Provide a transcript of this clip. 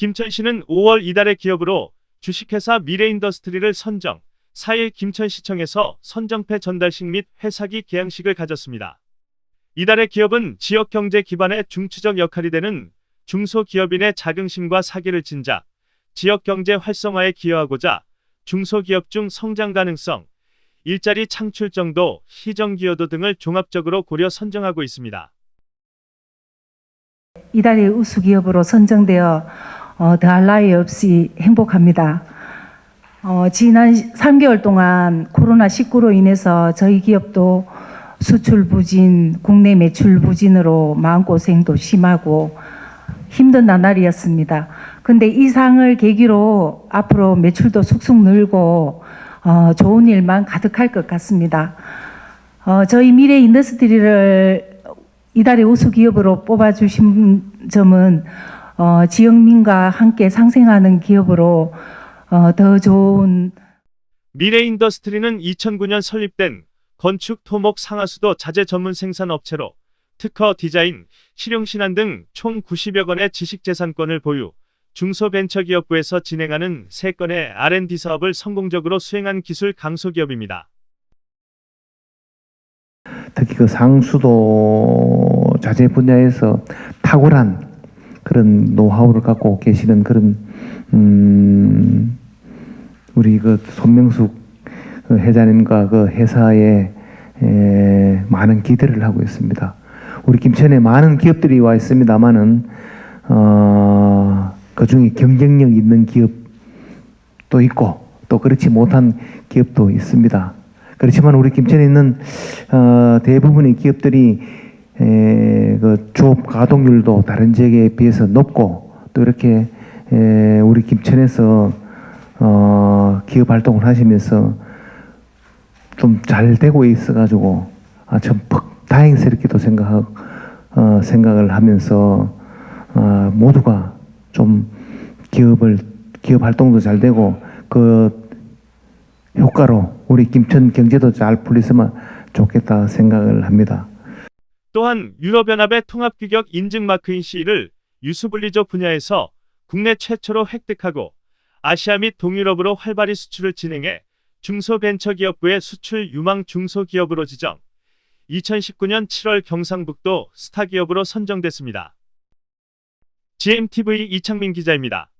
김천 시는 5월 이달의 기업으로 주식회사 미래인더스트리를 선정, 4일 김천시청에서 선정패 전달식 및 회사기 개양식을 가졌습니다. 이달의 기업은 지역 경제 기반의 중추적 역할이 되는 중소기업인의 자긍심과 사기를 진작, 지역 경제 활성화에 기여하고자 중소기업 중 성장 가능성, 일자리 창출 정도, 시정 기여도 등을 종합적으로 고려 선정하고 있습니다. 이달의 우수기업으로 선정되어 어, 더할 나위 없이 행복합니다. 어, 지난 3개월 동안 코로나19로 인해서 저희 기업도 수출 부진, 국내 매출 부진으로 마음고생도 심하고 힘든 나날이었습니다. 근데 이 상을 계기로 앞으로 매출도 쑥쑥 늘고 어, 좋은 일만 가득할 것 같습니다. 어, 저희 미래 인더스트리를 이달의 우수 기업으로 뽑아주신 점은 어, 지역민과 함께 상생하는 기업으로 어, 더 좋은 미래인더스트리는 2009년 설립된 건축, 토목, 상하수도 자재 전문 생산 업체로 특허, 디자인, 실용 신안 등 총 90여 건의 지식재산권을 보유, 중소벤처기업부에서 진행하는 3건의 R&D 사업을 성공적으로 수행한 기술 강소기업입니다. 특히 그 상수도 자재 분야에서 탁월한 그런 노하우를 갖고 계시는 그런 음 우리 그 손명숙 그 회장님과 그 회사에 에, 많은 기대를 하고 있습니다. 우리 김천에 많은 기업들이 와 있습니다만은 어 그 중에 경쟁력 있는 기업도 있고 또 그렇지 못한 기업도 있습니다. 그렇지만 우리 김천에 있는 어, 대부분의 기업들이 에, 그 조업 가동률도 다른 지역에 비해서 높고 또 이렇게 에, 우리 김천에서 어, 기업 활동을 하시면서 좀 잘 되고 있어가지고 아, 참 퍽- 다행스럽게도 생각 어, 생각을 하면서 어, 모두가 좀 기업을 기업 활동도 잘 되고 그 효과로 우리 김천 경제도 잘 풀렸으면 좋겠다 생각을 합니다. 또한 유럽연합의 통합규격 인증 마크인 C를 유수분리적 분야에서 국내 최초로 획득하고 아시아 및 동유럽으로 활발히 수출을 진행해 중소벤처기업부의 수출 유망 중소기업으로 지정 2019년 7월 경상북도 스타기업으로 선정됐습니다. GMTV 이창민 기자입니다.